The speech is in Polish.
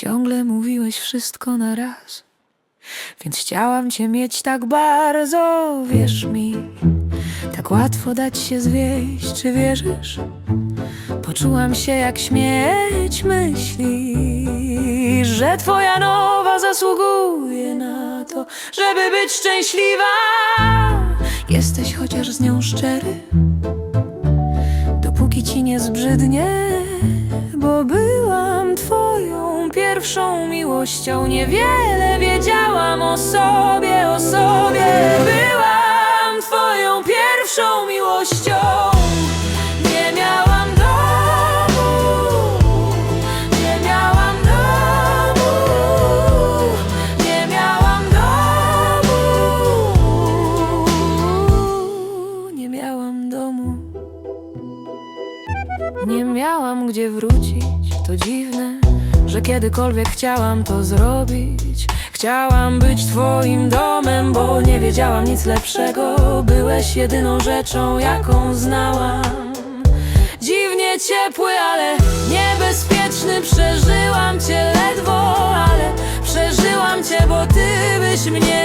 Ciągle mówiłeś wszystko na raz. Więc chciałam cię mieć tak bardzo Wierz mi. Tak łatwo dać się zwieść Czy wierzysz? Poczułam się jak śmieć myśli Że twoja nowa zasługuje na to Żeby być szczęśliwa. Jesteś chociaż z nią szczery? Dopóki ci nie zbrzydnie Bo byłam twoją pierwszą miłością. Niewiele wiedziałam o sobie, o sobie nie miałam gdzie wrócić, to dziwne, że kiedykolwiek chciałam to zrobić. Chciałam być twoim domem, bo nie wiedziałam nic lepszego. Byłeś jedyną rzeczą, jaką znałam. Dziwnie ciepły, ale niebezpieczny. Przeżyłam cię ledwo, ale przeżyłam cię, bo ty byś mnie